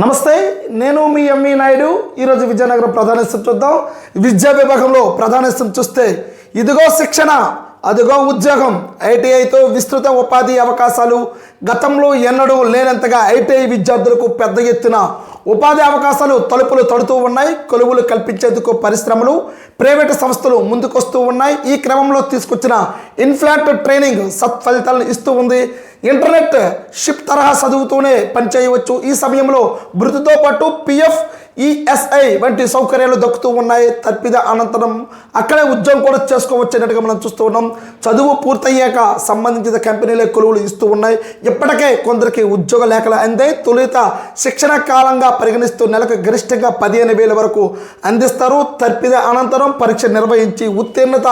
నమస్తే నేను మీ ఎంఈ నాయుడు. ఈరోజు విజయనగరం ప్రధానస్థం చూద్దాం. విద్యా విభాగంలో ప్రధానస్థం చూస్తే ఇదిగో శిక్షణ అదిగో ఉద్యోగం. ఐటీఐతో విస్తృత ఉపాధి అవకాశాలు. గతంలో ఎన్నడూ లేనంతగా ఐటీఐ విద్యార్థులకు పెద్ద ఎత్తున ఉపాధి అవకాశాలు తలుపులు తడుతూ ఉన్నాయి. కొలువులు కల్పించేందుకు పరిశ్రమలు ప్రైవేటు సంస్థలు ముందుకొస్తూ ఉన్నాయి. ఈ క్రమంలో తీసుకొచ్చిన ఇన్ఫ్లాట్ ట్రైనింగ్ సత్ఫలితాలను ఇస్తూ ఉంది. ఇంటర్నెట్ షిప్ తరహా చదువుతూనే పనిచేయవచ్చు. ఈ సమయంలో మృతితో పాటు పిఎఫ్ ఈఎస్ఐ వంటి సౌకర్యాలు దక్కుతూ ఉన్నాయి. తప్పిద అనంతరం అక్కడే ఉద్యోగం కూడా చేసుకోవచ్చన్నట్టుగా మనం చూస్తూ ఉన్నాం. చదువు పూర్తయ్యాక సంబంధించిన కంపెనీలే కొలువులు ఇస్తూ ఉన్నాయి. ఇప్పటికే కొందరికి ఉద్యోగ లేఖలు అందే తొలుత శిక్షణ కాలంగా పరిగణిస్తూ నెలకు గరిష్టంగా పదిహేను వేల వరకు అందిస్తారు. తప్పిద అనంతరం పరీక్ష నిర్వహించి ఉత్తీర్ణత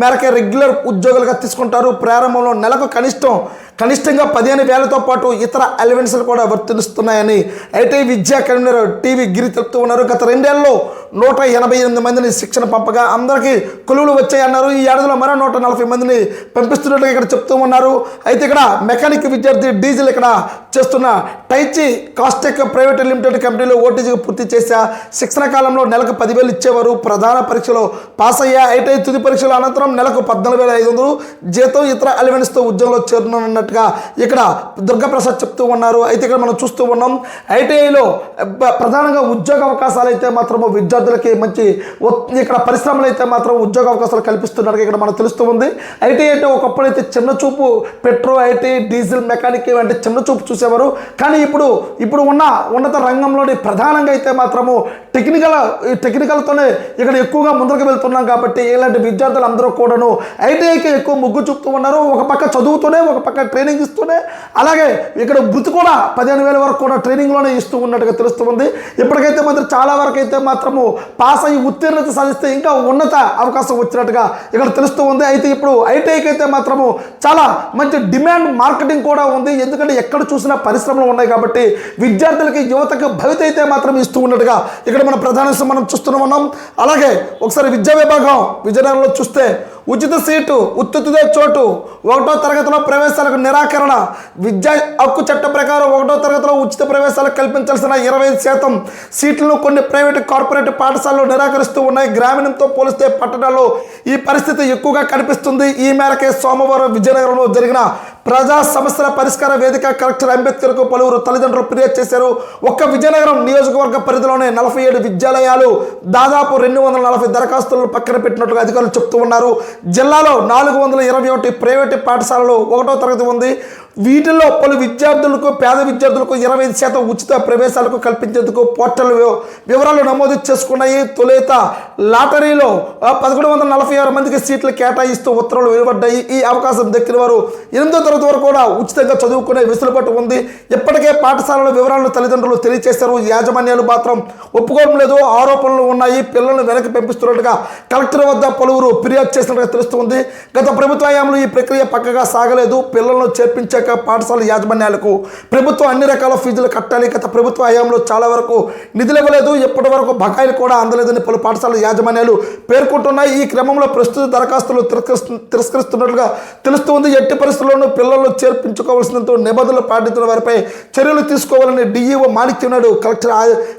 మేరకే రెగ్యులర్ ఉద్యోగులుగా తీసుకుంటారు. ప్రారంభంలో నెలకు కనిష్టం కనిష్టంగా పదిహేను వేలతో పాటు ఇతర అలవెన్స్లు కూడా వర్తిస్తున్నాయని ఐటీ విద్యా కన్వీనర్ టీవీ గిరి తెలుపుతూ ఉన్నారు. గత రెండేళ్ళలో నూట ఎనభై ఎనిమిది మందిని శిక్షణ పంపగా అందరికీ కొలువులు వచ్చాయన్నారు. ఈ ఏడాదిలో మరో నూట నలభై మందిని పంపిస్తున్నట్టుగా ఇక్కడ చెప్తూ ఉన్నారు. అయితే ఇక్కడ మెకానిక్ విద్యార్థి డీజిల్ ఇక్కడ చేస్తున్న టైచి కాస్టెక్ ప్రైవేట్ లిమిటెడ్ కంపెనీలో ఓటీజీ పూర్తి చేశా. శిక్షణ కాలంలో నెలకు పదివేలు ఇచ్చేవారు. ప్రధాన పరీక్షలో పాస్ అయ్యా ఐటీఐ తుది పరీక్షల అనంతరం నెలకు పద్నాలుగు వేల ఐదు వందలు జీతం ఇతర అలవెన్స్తో ఉద్యోగంలో చేరనున్నట్టుగా ఇక్కడ దుర్గాప్రసాద్ చెప్తూ ఉన్నారు. అయితే ఇక్కడ మనం చూస్తూ ఉన్నాం ఐటీఐలో ప్రధానంగా ఉద్యోగ అవకాశాలు అయితే మాత్రము విద్యార్థులకి మంచి ఇక్కడ పరిశ్రమలు అయితే మాత్రం ఉద్యోగ అవకాశాలు కల్పిస్తున్నారు ఇక్కడ మనకు తెలుస్తూ ఉంది. ఐటీఐ అంటే ఒకప్పుడు అయితే చిన్న చూపు పెట్రోల్ ఐటీ డీజిల్ మెకానిక్ అంటే చిన్న చూపు చూసేవారు. కానీ ఇప్పుడు ఇప్పుడు ఉన్న ఉన్నత రంగంలోని ప్రధానంగా అయితే మాత్రము టెక్నికల్ ఈ టెక్నికల్తోనే ఇక్కడ ఎక్కువగా ముందుకు వెళ్తున్నాం కాబట్టి ఇలాంటి విద్యార్థులు అందరూ కూడాను ఐటీఐకి ఎక్కువ మొగ్గు చూపుతూ ఉన్నారు. ఒక పక్క చదువుతూనే ఒక పక్క ట్రైనింగ్ ఇస్తూనే. అలాగే ఇక్కడ వృత్తి కూడా పదిహేను వేల వరకు కూడా ట్రైనింగ్లోనే ఇస్తూ ఉన్నట్టుగా తెలుస్తుంది. ఇప్పటికైతే మాత్రం చాలా వరకు అయితే మాత్రము పాస్ అయ్యి ఉత్తీర్ణత సాధిస్తే ఇంకా ఉన్నత అవకాశం వచ్చినట్టుగా ఇక్కడ తెలుస్తూ ఉంది. అయితే ఇప్పుడు ఐటీఐకి అయితే మాత్రము చాలా మంచి డిమాండ్ మార్కెటింగ్ కూడా ఉంది. ఎందుకంటే ఎక్కడ చూసినా పరిశ్రమలు ఉన్నాయి కాబట్టి విద్యార్థులకి యువతకు భవిత అయితే మాత్రం ఇస్తూ ఉన్నట్టుగా ఇక్కడ మన ప్రధాన మనం చూస్తూనే ఉన్నాం. అలాగే ఒకసారి విద్యా విభాగం విజయనగరంలో చూస్తే ఉచిత సీటు ఉత్తుతుదే చోటు ఒకటో తరగతిలో ప్రవేశాలకు నిరాకరణ విద్యా హక్కు చట్ట ప్రకారం ఒకటో తరగతిలో ఉచిత ప్రవేశాలు కల్పించాల్సిన ఇరవై శాతం సీట్లను కొన్ని ప్రైవేటు కార్పొరేట్ పాఠశాలలు నిరాకరిస్తూ ఉన్నాయి. గ్రామీణంతో పోలిస్తే పట్టణాల్లో ఈ పరిస్థితి ఎక్కువగా కనిపిస్తుంది. ఈ మేరకే సోమవారం విజయనగరంలో జరిగిన ప్రజా సమస్యల పరిష్కార వేదిక కలెక్టర్ అంబేద్కర్కు పలువురు తల్లిదండ్రులు ఫిర్యాదు చేశారు. ఒక్క విజయనగరం నియోజకవర్గ పరిధిలోనే నలభై ఏడు విద్యాలయాలు దాదాపు రెండు వందల నలభై దరఖాస్తులను పక్కన పెట్టినట్టుగా అధికారులు చెప్తూ ఉన్నారు. జిల్లాలో నాలుగు వందల ఇరవై ఒకటి ప్రైవేటు పాఠశాలలు ఒకటో తరగతి ఉంది. వీటిలో పలు విద్యార్థులకు పేద విద్యార్థులకు ఇరవై ఐదు శాతం ఉచిత ప్రవేశాలకు కల్పించేందుకు పోర్టల్ వివరాలు నమోదు చేసుకున్నాయి. తొలుత లాటరీలో పదకొండు వందల నలభై ఆరు మందికి సీట్లు కేటాయిస్తూ ఉత్తర్వులు వెలువడ్డాయి ఈ అవకాశం దక్కిన వారు ఎనిమిదో తరగతి వరకు కూడా ఉచితంగా చదువుకునే వెసులుబాటు ఉంది. ఇప్పటికే పాఠశాలల వివరాలను తల్లిదండ్రులు తెలియజేశారు. యాజమాన్యాలు మాత్రం ఒప్పుకోవడం లేదు. ఆరోపణలు ఉన్నాయి. పిల్లలను వెనక్కి పంపిస్తున్నట్టుగా కలెక్టర్ వద్ద పలువురు ఫిర్యాదు చేసినట్టుగా తెలుస్తుంది. గత ప్రభుత్వ హయాంలో ఈ ప్రక్రియ పక్కగా సాగలేదు. పిల్లలను చేర్పించాక పాఠశాల యాజమాన్యాలకు ప్రభుత్వం అన్ని రకాల ఫీజులు కట్టాలి. గత ప్రభుత్వ హయాంలో చాలా వరకు నిధులు ఇవ్వలేదు ఇప్పటి వరకు బకాయిలు కూడా అందలేదని పలు పాఠశాల యాజమాన్యాలు పేర్కొంటున్నాయి. ఈ క్రమంలో ప్రస్తుత దరఖాస్తులు తిరస్కరిస్తున్నట్లుగా తెలుస్తుంది ఎట్టి పరిస్థితుల్లోనూ పిల్లలను చేర్పించుకోవాల్సినంత నిబంధనలు పాటించిన వారిపై చర్యలు తీసుకోవాలని డిఈఓ మాణిక్యనాయుడు కలెక్టర్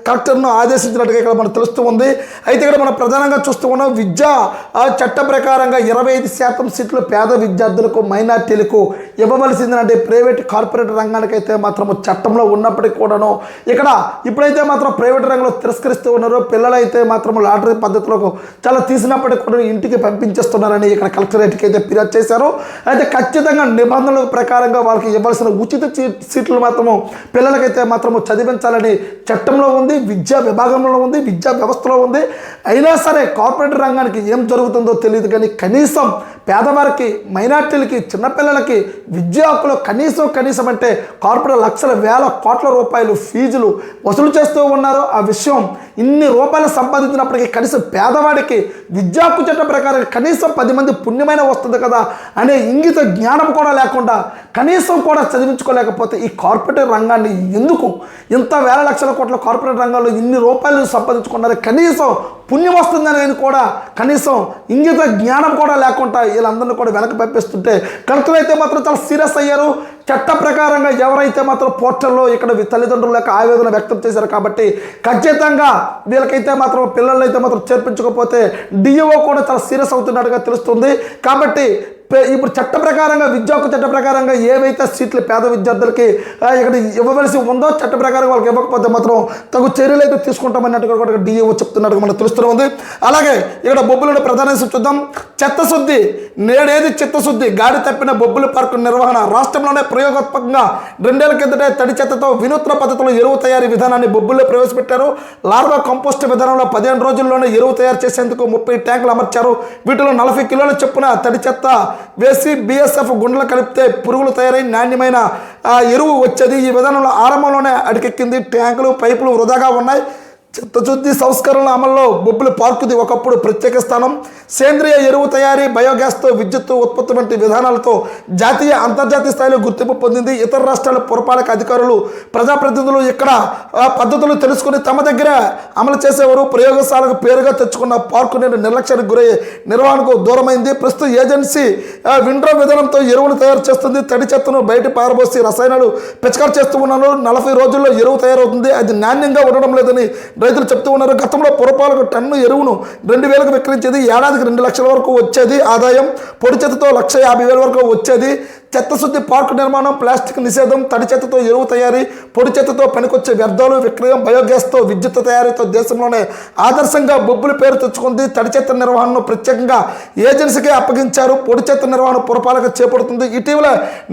కలెక్టర్ను ఆదేశించినట్టుగా ఇక్కడ మనకు తెలుస్తూ ఉంది. అయితే ఇక్కడ మనం ప్రధానంగా చూస్తూ ఉన్నాం విద్యా ఆ చట్ట ప్రకారంగా ఇరవై ఐదు శాతం సీట్లు పేద విద్యార్థులకు మైనార్టీలకు ఇవ్వవలసిందంటే ప్రైవేట్ కార్పొరేట్ రంగానికి అయితే మాత్రం చట్టంలో ఉన్నప్పటికీ కూడాను ఇక్కడ ఇప్పుడైతే మాత్రం ప్రైవేట్ రంగంలో తిరస్కరిస్తూ ఉన్నారో. పిల్లలైతే మాత్రం లాటరీ పద్ధతిలో చాలా తీసినప్పటికీ కూడా ఇంటికి పంపించేస్తున్నారని ఇక్కడ కలెక్టరేట్కి అయితే ఫిర్యాదు చేశారు. అయితే ఖచ్చితంగా నిబంధనల ప్రకారంగా వాళ్ళకి ఇవ్వాల్సిన ఉచిత సీట్లు మాత్రము పిల్లలకైతే మాత్రము చదివించాలని చట్టంలో ఉంది విద్యా విభాగంలో ఉంది విద్యా వ్యవస్థలో ఉంది. అయినా సరే కార్పొరేట్ రంగానికి ఏం జరుగుతుందో తెలియదు కానీ కనీసం పేదవారికి మైనార్టీలకి చిన్నపిల్లలకి విద్యా హక్కులు కనీసం కనీసం అంటే కార్పొరేట్ లక్షల వేల కోట్ల రూపాయలు ఫీజులు వసూలు చేస్తూ ఉన్నారు ఆ విషయం ఇన్ని రూపాయలు సంపాదించినప్పటికీ కనీసం పేదవాడికి విద్యా హక్కు చట్టం ప్రకారం కనీసం పది మంది పుణ్యమైన వస్తుంది కదా అనే ఇంగిత జ్ఞానం కూడా లేకుండా కనీసం కూడా చదివించుకోలేకపోతే ఈ కార్పొరేట్ రంగాన్ని ఎందుకు ఇంత వేల లక్షల కోట్ల కార్పొరేట్ రంగంలో ఇన్ని రూపాయలు సంపాదించుకున్నారు? కనీసం పుణ్యం వస్తుందని కూడా కనీసం ఇంగిత జ్ఞానం కూడా లేకుండా వీళ్ళందరినీ కూడా వెనక పంపిస్తుంటే కలెక్టర్ అయితే మాత్రం చాలా సీరియస్ అయ్యారు. చట్ట ప్రకారంగా ఎవరైతే మాత్రం పోర్టల్లో ఇక్కడ తల్లిదండ్రుల యొక్క ఆవేదన వ్యక్తం చేశారు కాబట్టి ఖచ్చితంగా వీళ్ళకైతే మాత్రం పిల్లలు అయితే మాత్రం చేర్పించకపోతే డిఓ కూడా చాలా సీరియస్ అవుతున్నట్టుగా తెలుస్తుంది. కాబట్టి ఇప్పుడు చట్ట ప్రకారంగా విద్యా హక్కు చట్ట ప్రకారంగా ఏవైతే సీట్లు పేద విద్యార్థులకి ఇక్కడ ఇవ్వవలసి ఉందో చట్ట ప్రకారం వాళ్ళకి ఇవ్వకపోతే మాత్రం తగు చర్యలు అయితే తీసుకుంటామన్నట్టుగా కూడా డిఏఓ చెప్తున్నట్టుగా మనకు తెలుస్తూ ఉంది. అలాగే ఇక్కడ బొబ్బులను ప్రధాన చూద్దాం. చెత్తశుద్ధి నేడేది చిత్తశుద్ధి? గాడి తప్పిన బొబ్బుల పార్కు నిర్వహణ రాష్ట్రంలోనే ప్రయోగాత్మకంగా రెండేళ్ళ కిందటే తడి చెత్తతో వినూత్న పద్ధతిలో ఎరువు తయారీ విధానాన్ని బొబ్బుల్లో ప్రవేశపెట్టారు. లార్వా కంపోస్ట్ విధానంలో పదిహేను రోజుల్లోనే ఎరువు తయారు చేసేందుకు ముప్పై ట్యాంకులు అమర్చారు. వీటిలో నలభై కిలోల చొప్పున తడి చెత్త వేసి బిఎస్ఎఫ్ గుండెలు కలిపితే పురుగులు తయారై నాణ్యమైన ఎరువు వచ్చేది. ఈ విధానంలో ఆరంభంలోనే అడికెక్కింది ట్యాంకులు పైపులు వృధాగా ఉన్నాయి. చిత్తశుద్ధి సంస్కరణల అమల్లో బొబ్బుల పార్కుది ఒకప్పుడు ప్రత్యేక స్థానం. సేంద్రియ ఎరువు తయారీ బయోగ్యాస్తో విద్యుత్ ఉత్పత్తి వంటి విధానాలతో జాతీయ అంతర్జాతీయ స్థాయిలో గుర్తింపు పొందింది. ఇతర రాష్ట్రాల పురపాలక అధికారులు ప్రజాప్రతినిధులు ఇక్కడ పద్ధతులు తెలుసుకుని తమ దగ్గర అమలు చేసేవారు. ప్రయోగశాలకు పేరుగా తెచ్చుకున్న పార్కు నేడు నిర్లక్ష్యానికి గురయ్యే నిర్వహణకు దూరమైంది. ప్రస్తుత ఏజెన్సీ విండ్రో విధానంతో ఎరువులు తయారు చేస్తుంది. తడి చెత్తను బయట పారబోసి రసాయనాలు పిచకారు చేస్తూ ఉన్నారు. నలభై రోజుల్లో ఎరువు తయారవుతుంది. అది నాణ్యంగా ఉండడం లేదని రైతులు చెప్తూ ఉన్నారు. గతంలో పొరపాలకు టన్ను ఎరువును రెండు వేలకు విక్రయించేది ఏడాదికి రెండు లక్షల వరకు వచ్చేది ఆదాయం పొడి లక్ష యాభై వేల వరకు వచ్చేది. చెత్త శుద్ధి పార్కు నిర్మాణం ప్లాస్టిక్ నిషేధం తడి చెత్తతో ఎరువు తయారీ పొడి చెత్తతో పనికొచ్చే వ్యర్థాలు విక్రయం బయోగ్యాస్తో విద్యుత్ తయారీతో దేశంలోనే ఆదర్శంగా బొబ్బులు పేరు తెచ్చుకుంది తడి చెత్త నిర్వహణను ప్రత్యేకంగా ఏజెన్సీకే అప్పగించారు. పొడి చెత్త నిర్వహణ పురపాలక చేపడుతుంది. ఇటీవల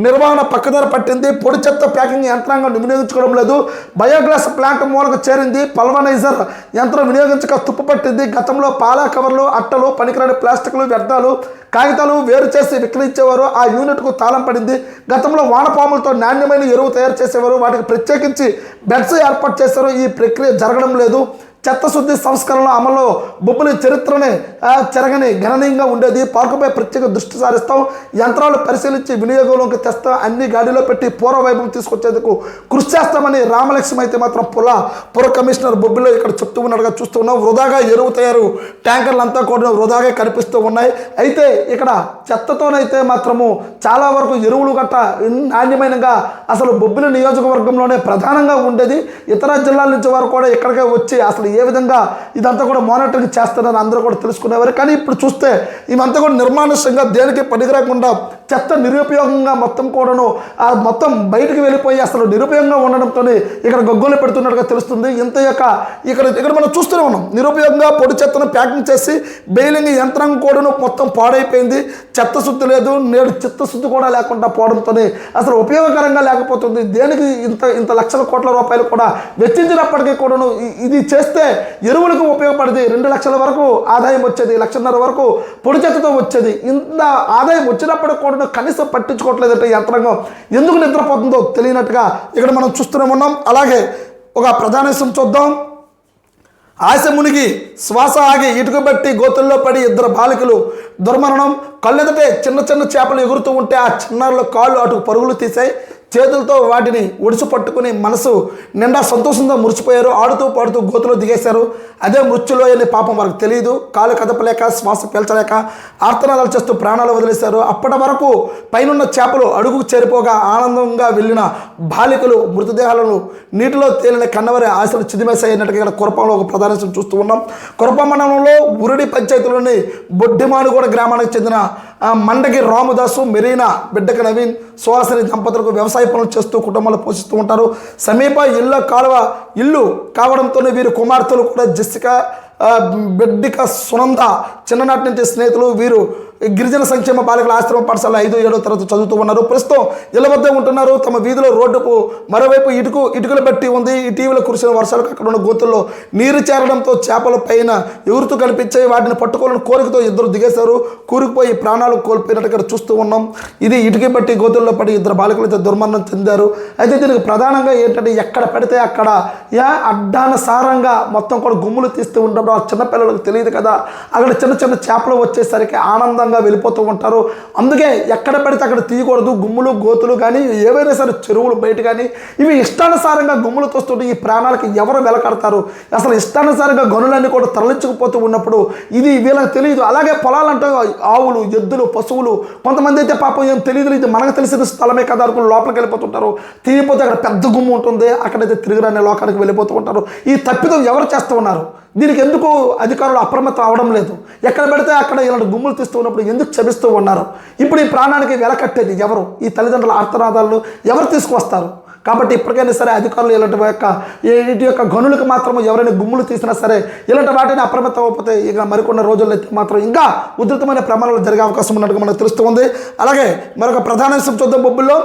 నిర్వహణ పక్కదారి పట్టింది. పొడి చెత్త ప్యాకింగ్ యంత్రాంగం వినియోగించుకోవడం లేదు. బయోగ్యాస్ ప్లాంట్ మూలకు చేరింది. పల్వనైజర్ యంత్రం వినియోగించక తుప్పు పట్టింది. గతంలో పాలా కవర్లు అట్టలు పనికిరాని ప్లాస్టిక్లు వ్యర్థాలు కాగితాలు వేరు చేసి విక్రయించేవారు. ఆ యూనిట్కు తాళం పడింది. గతంలో వానపాములతో నాణ్యమైన ఎరువు తయారు చేసేవారు. వాటికి ప్రత్యేకించి బెడ్స్ ఏర్పాటు చేశారు. ఈ ప్రక్రియ జరగడం లేదు. చెత్త శుద్ధి సంస్కరణల అమలు బొబ్బుల చరిత్రని చెరగని గణనీయంగా ఉండేది. పార్కుపై ప్రత్యేక దృష్టి సారిస్తాం. యంత్రాలు పరిశీలించి వినియోగంలోకి తెస్తాం అన్ని గాడిలో పెట్టి పూర్వ వైభవం తీసుకొచ్చేందుకు కృషి చేస్తామని రామలక్ష్మి అయితే మాత్రం పుల పుర కమిషనర్ బొబ్బిలో ఇక్కడ చెప్తూ ఉన్నట్టుగా చూస్తూ ఉన్నాం. వృధాగా ఎరువు తయారు ట్యాంకర్లు అంతా కూడా వృధాగా కనిపిస్తూ ఉన్నాయి. అయితే ఇక్కడ చెత్తతోనైతే మాత్రము చాలా వరకు ఎరువులు గట్ట నాణ్యమైనగా అసలు బొబ్బిలి నియోజకవర్గంలోనే ప్రధానంగా ఉండేది. ఇతర జిల్లాల నుంచి వారు కూడా ఇక్కడికే వచ్చి అసలు ఏ విధంగా ఇదంతా కూడా మానిటరింగ్ చేస్తారని అందరూ కూడా తెలుసుకునేవారు. కానీ ఇప్పుడు చూస్తే ఇవంతా కూడా నిర్మానుష్యంగా దేనికి పనికిరాకుండా చెత్త నిరుపయోగంగా మొత్తం కూడాను ఆ మొత్తం బయటకు వెళ్ళిపోయి అసలు నిరుపయోగంగా ఉండడంతో ఇక్కడ గగ్గోలు పెడుతున్నట్టుగా తెలుస్తుంది. ఇంత యొక్క ఇక్కడ ఇక్కడ మనం చూస్తూనే ఉన్నాం. నిరుపయోగంగా పొడి చెత్తను ప్యాకింగ్ చేసి బెయిలింగ్ యంత్రం కూడాను మొత్తం పాడైపోయింది. చెత్త శుద్ధి లేదు నేడు చిత్తశుద్ధి కూడా లేకుండా పోవడంతో అసలు ఉపయోగకరంగా లేకపోతుంది. దేనికి ఇంత ఇంత లక్షల కోట్ల రూపాయలు కూడా వెచ్చించినప్పటికీ కూడాను ఇది చేస్తే ఎరువులకు ఉపయోగపడేది రెండు లక్షల వరకు ఆదాయం వచ్చేది లక్షన్నర వరకు పొడి చెత్తతో వచ్చేది. ఇంత ఆదాయం వచ్చినప్పటికి కూడా కనీసం పట్టించుకోవట్లేదంటే యంత్రాంగం ఎందుకు నిద్రపోతుందో తెలియనట్టుగా ఇక్కడ మనం చూస్తూనే ఉన్నాం. అలాగే ఒక ప్రధాన చూద్దాం. ఆశ మునిగి శ్వాస ఆగి ఇటుక బట్టి గోతుల్లో పడి ఇద్దరు బాలికలు దుర్మరణం. కళ్ళెదటే చిన్న చిన్న చేపలు ఎగురుతూ ఉంటే ఆ చిన్నారుల కాళ్ళు అటు పరుగులు తీసాయి చేతులతో వాటిని ఒడిసి పట్టుకుని మనసు నిండా సంతోషంతో మురిసిపోయారు. ఆడుతూ పాడుతూ గోతులో దిగేశారు. అదే మృత్యులో అనే పాపం వారికి తెలియదు. కాలు కదపలేక శ్వాస పీల్చలేక ఆర్తనాదాలు చేస్తూ ప్రాణాలు వదిలేశారు. అప్పటి వరకు పైనున్న చేపలు అడుగుకు చేరిపోగా ఆనందంగా వెళ్ళిన బాలికలు మృతదేహాలను నీటిలో తేలిన కన్నవరి ఆశలు చిదిమేశాయన్నట్టుగా ఇక్కడ కురపంలో ఒక ప్రధాన చూస్తూ ఉన్నాం. కురప మండలంలో ఉరిడి పంచాయతీలోని బొడ్డిమానుగూడ గ్రామానికి చెందిన మండకి రాముదాసు రామదాసు మెరీనా బిడ్డక నవీన్ సుహాసిని దంపతులకు వ్యవసాయ పనులు చేస్తూ కుటుంబాలు పోషిస్తూ ఉంటారు. సమీప ఇళ్ళ కాలువ ఇల్లు కావడంతోనే వీరి కుమార్తెలు కూడా జెసికా బిడ్డిక సునంద చిన్ననాటి నుంచి స్నేహితులు వీరు గిరిజన సంక్షేమ బాలికల ఆశ్రమ పాఠశాల ఐదు ఏడో తరగతి చదువుతూ ఉన్నారు. ప్రస్తుతం ఇళ్ళ వద్ద ఉంటున్నారు. తమ వీధిలో రోడ్డుకు మరోవైపు ఇటుకు ఇటుకలు బట్టి ఉంది. ఇటీవల కురిసిన వర్షాలకు అక్కడ ఉన్న గోతుల్లో నీరు చేరడంతో చేపల పైన ఎగురుతూ కనిపించాయి. వాటిని పట్టుకోవాలని కోరికతో ఇద్దరు దిగేశారు. కూరుకుపోయి ప్రాణాలు కోల్పోయినట్టు ఇక్కడ చూస్తూ ఉన్నాం. ఇది ఇటుక బట్టి గోతుల్లో పడి ఇద్దరు బాలికలు అయితే దుర్మరణం చెందారు. అయితే దీనికి ప్రధానంగా ఏంటంటే ఎక్కడ పడితే అక్కడ యా అడ్డానుసారంగా మొత్తం కూడా గుమ్ములు తీస్తూ ఉండడం ఆ చిన్నపిల్లలకు తెలియదు కదా. అక్కడ చిన్న చిన్న చేపలు వచ్చేసరికి ఆనందంగా అక్రమంగా వెళ్ళిపోతూ ఉంటారు. అందుకే ఎక్కడ పడితే అక్కడ తీయకూడదు. గుమ్ములు గోతులు కానీ ఏవైనా సరే చెరువులు బయట కానీ ఇవి ఇష్టానుసారంగా గుమ్ములు తోస్తుంటే ఈ ప్రాణాలకి ఎవరు వెలకడతారు? అసలు ఇష్టానుసారంగా గనులన్నీ కూడా తరలించుకుపోతూ ఉన్నప్పుడు ఇది వీళ్ళకి తెలియదు. అలాగే పొలాలంటే ఆవులు ఎద్దులు పశువులు కొంతమంది అయితే పాపం ఏం తెలియదు. ఇది మనకు తెలిసిన స్థలమే కదా అనుకుని లోపలికి వెళ్ళిపోతుంటారు. తీయపోతే అక్కడ పెద్ద గుమ్ము ఉంటుంది. అక్కడైతే తిరుగురనే లోకానికి వెళ్ళిపోతూ ఉంటారు. ఈ తప్పిదం ఎవరు చేస్తూ ఉన్నారు? దీనికి ఎందుకు అధికారులు అప్రమత్తం అవడం లేదు? ఎక్కడ పెడితే అక్కడ ఇలాంటి గుమ్ములు తీస్తూ ఉన్నప్పుడు ఎందుకు క్షమిస్తూ ఉన్నారు? ఇప్పుడు ఈ ప్రాణానికి వెలకట్టేది ఎవరు? ఈ తల్లిదండ్రుల ఆర్తనాదాలను ఎవరు తీసుకువస్తారు? కాబట్టి ఇప్పటికైనా సరే అధికారులు ఇలాంటి యొక్క వీటి యొక్క గనులకు మాత్రం ఎవరైనా గుమ్ములు తీసినా సరే ఇలాంటి వాటిని అప్రమత్తం అవ్వకపోతే ఇక మరికొన్న రోజుల్లో అయితే మాత్రం ఇంకా ఉధృతమైన ప్రమాణాలు జరిగే అవకాశం ఉన్నట్టుగా మనకు తెలుస్తూ ఉంది. అలాగే మరొక ప్రధాన విషయం చూద్దాం బొబ్బుల్లో.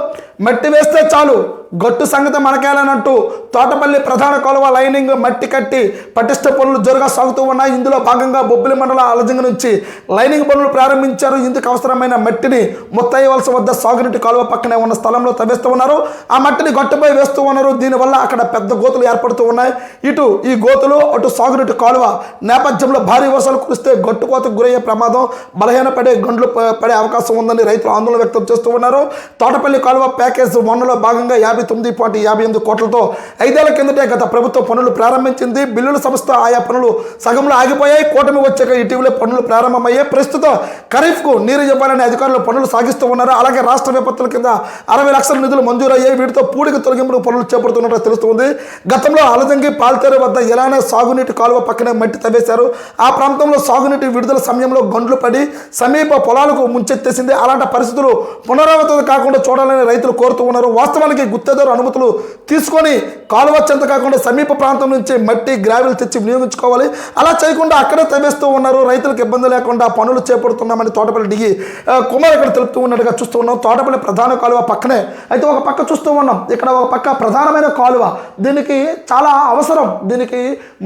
మట్టి వేస్తే చాలు. గట్టు సంగతి మనకేలనంటూ తోటపల్లి ప్రధాన కొలవ లైనింగ్ మట్టి కట్టి పటిష్ట పనులు జరుగా సాగుతూ ఉన్నాయి. ఇందులో భాగంగా బొబ్బిలి మండల అలజంగ నుంచి లైనింగ్ పనులు ప్రారంభించారు. ఇందుకు అవసరమైన మట్టిని ముత్తయ్య వలస వద్ద సాగునీటి కాలువ పక్కనే ఉన్న స్థలంలో తవ్విస్తూ ఉన్నారు. ఆ మట్టిని గట్టుపై వేస్తూ ఉన్నారు. దీనివల్ల అక్కడ పెద్ద గోతులు ఏర్పడుతూ ఉన్నాయి. ఇటు ఈ గోతులు అటు సాగునీటి కాలువ నేపథ్యంలో భారీ వర్షాలు కురిస్తే గట్టు కోతకు గురయ్యే ప్రమాదం బలహీన పడే గండ్లు పడే అవకాశం ఉందని రైతులు ఆందోళన వ్యక్తం చేస్తూ ఉన్నారు. తోటపల్లి కాలువ ప్యాకేజ్ వన్లో భాగంగా యాభై తొమ్మిది పాయింట్ యాభై ఎనిమిది కోట్లతో ఐదేళ్ళ కిందటే గత ప్రభుత్వం పనులు ప్రారంభించింది. బిల్లుల సంస్థ ఆయా పనులు సగంలో ఆగిపోయాయి. కూటమి వచ్చాక ఇటీవలే పనులు ప్రారంభమయ్యాయి. ప్రస్తుతం ఖరీఫ్కు నీరు ఇవ్వాలని అధికారులు పనులు సాగిస్తూ ఉన్నారు. అలాగే రాష్ట్ర విపత్తుల కింద అరవై లక్షల నిధులు మంజూరయ్యాయి. వీటితో పూడికి తొలగింపు పనులు చేపడుతున్నట్టు తెలుస్తుంది. గతంలో అలదంగి పాల్తేరు వద్ద ఎలానే సాగునీటి కాలువ పక్కనే మట్టి తవ్వేశారు. ఆ ప్రాంతంలో సాగునీటి విడుదల సమయంలో గండ్లు పడి సమీప పొలాలకు ముంచెత్తేసింది. అలాంటి పరిస్థితులు పునరావృతం కాకుండా చూడాలని రైతులు కోరుతూ ఉన్నారు. వాస్తవానికి గుత్తేదారు అనుమతులు తీసుకొని కాలువ చెంత కాకుండా సమీప ప్రాంతం నుంచి మట్టి గ్రావెల్ తెచ్చి వినియోగించుకోవాలి. అలా చేయకుండా అక్కడే తవ్వేస్తూ ఉన్నారు. రైతులకు ఇబ్బంది లేకుండా పనులు చేపడుతున్నామని తోటపల్లి డిగి కుమార్ ఇక్కడ తెలుపుతూ ఉన్నట్టుగా చూస్తూ ఉన్నాం. తోటపల్లి ప్రధాన కాలువ పక్కనే. అయితే ఒక పక్క చూస్తూ ఉన్నాం. ఇక్కడ ఒక పక్క ప్రధానమైన కాలువ. దీనికి చాలా అవసరం. దీనికి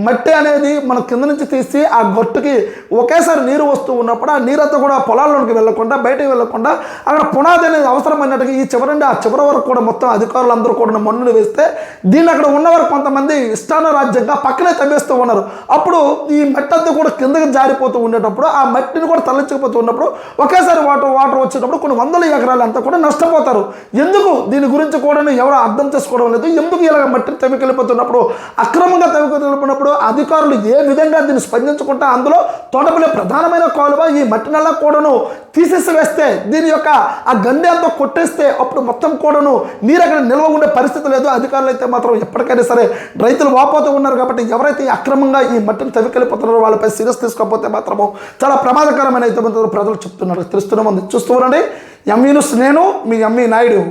మట్టి అనేది మనం కింద నుంచి తీసి ఆ గొట్టుకి ఒకేసారి నీరు వస్తూ ఉన్నప్పుడు ఆ నీరంతా కూడా పొలాల్లోకి వెళ్ళకుండా బయటకు వెళ్ళకుండా అక్కడ పునాది అనేది అవసరమైనట్టుగా ఈ చివరి నుండి ఆ చివరి వరకు కూడా మొత్తం అధికారులు అందరూ కూడా మన్నులు వేస్తే దీన్ని అక్కడ ఉన్నవారు కొంతమంది ఇష్టాన రాజ్యంగా పక్కనే తవ్వేస్తూ ఉన్నారు. అప్పుడు ఈ మట్టి అంతా కూడా కిందకి జారిపోతూ ఉండేటప్పుడు ఆ మట్టిని కూడా తరలించకపోతూ ఉన్నప్పుడు ఒకేసారి వాటర్ వాటర్ వచ్చేటప్పుడు కొన్ని వందల ఎకరాలు అంతా కూడా నష్టపోతారు. ఎందుకు దీని గురించి కూడా ఎవరు అర్థం చేసుకోవడం లేదు. ఎందుకు ఇలాగ మట్టిని తవ్వికెళ్ళిపోతున్నప్పుడు అక్రమంగా తవ్వికెళ్ళిపోయినప్పుడు అధికారులు ఏ విధంగా దీన్ని స్పందించుకుంటా అందులో తోటపల్లి ప్రధానమైన కాలువ ఈ మట్టినల్లా కూడాను తీసేసి వేస్తే దీని యొక్క ఆ గండి కొట్టేస్తే అప్పుడు మొత్తం కూడాను నీరు అక్కడ నిల్వ ఉండే పరిస్థితి లేదు. అధికారులు అయితే మాత్రం ఎప్పటికైనా సరే రైతులు వాపోతూ ఉన్నారు కాబట్టి ఎవరైతే అక్రమంగా ఈ మట్టిని తవ్వికెళ్ళిపోతున్నారో వాళ్ళపై సీరియస్ తీసుకోకపోతే మాత్రము చాలా ప్రమాదకరమైన అయితే ప్రజలు చెప్తున్నారు. తెలుస్తూనే ఉంది చూస్తూ ఉండండి. ఎంఈ నేను మీ ఎంఈ నాయుడు.